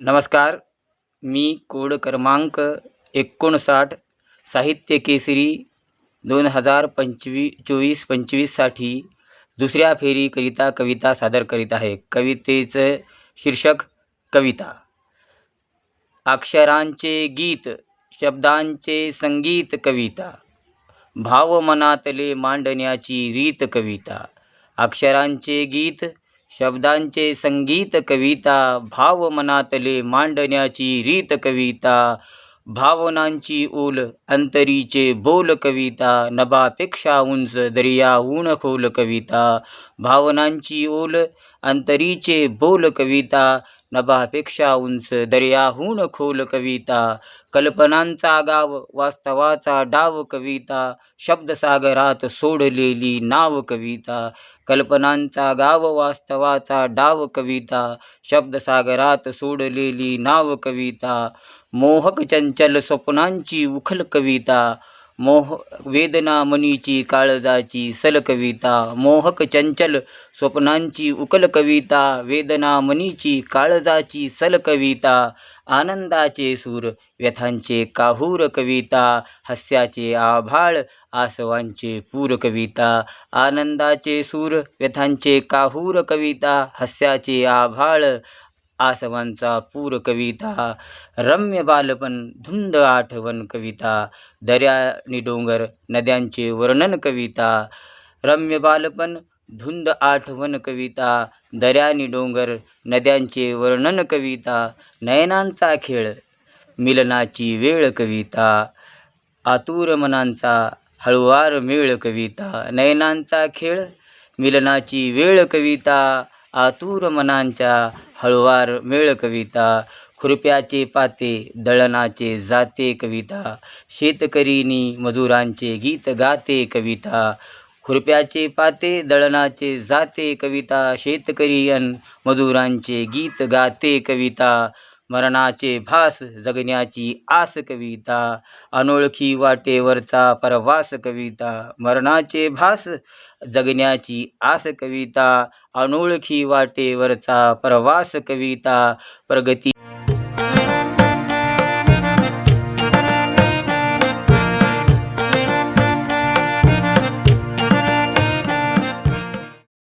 नमस्कार. मी कोड क्रमांक एकोणसाठ साहित्य केसरी दोन हजार पंचवी चोवीस पंचवीससाठी दुसऱ्या फेरीकरिता कविता सादर करीत आहे. कवितेचं शीर्षक कविता. अक्षरांचे गीत शब्दांचे संगीत कविता. भाव मनातले मांडण्याची रीत कविता. अक्षरांचे गीत शब्दांचे संगीत कविता भाव मनातले मांडण्याची रीत कविता भावनांची ओल अंतरीचे बोल कविता नभापेक्षा उंच दर्याहून खोल कविता भावनांची ओल अंतरीचे बोल कविता नभापेक्षा उंच दर्याहून खोल कविता कल्पनांचा गाव वास्तवाचा डाव कविता शब्दसागरात सोडलेली नाव कविता कल्पनांचा गाव वास्तवाचा डाव कविता शब्दसागरात सोडलेली नाव कविता मोहक चंचल स्वप्नांची उखल कविता मोह वेदना मनीची काळजाची सल कविता मोहक चंचल स्वप्नांची उकल कविता वेदना मनीची काळजाची सल कविता आनंदाचे सूर व्यथांचे काहूर कविता हास्याचे आभाळ आसवांचे पूर कविता आनंदाचे सूर व्यथांचे काहूर कविता हास्याचे आभाळ आसवांचा पूर कविता रम्य बालपण धुंद आठवण कविता दर्यानी डोंगर नद्यांचे वर्णन कविता रम्य बालपण धुंद आठवण कविता दर्यानी डोंगर नद्यांचे वर्णन कविता नयनांचा खेळ मिलनाची वेळ कविता आतुर मनांचा हळुवार मेळ कविता नयनांचा खेळ मिलनाची वेळ कविता आतुर मनांच्या हळुवार मेळ कविता खुरप्याचे पाते दळणाचे जाते कविता शेतकरीनी मजुरांचे गीत गाते कविता खुरप्याचे पाते दळणाचे जाते कविता शेतकरी अन मजुरांचे गीत गाते कविता मरणाचे भास जगण्याची आस कविता अनोळखी वाटेवरचा प्रवास कविता मरणाचे भास जगण्याची आस कविता अनोळखी वाटेवरचा प्रवास कविता प्रगती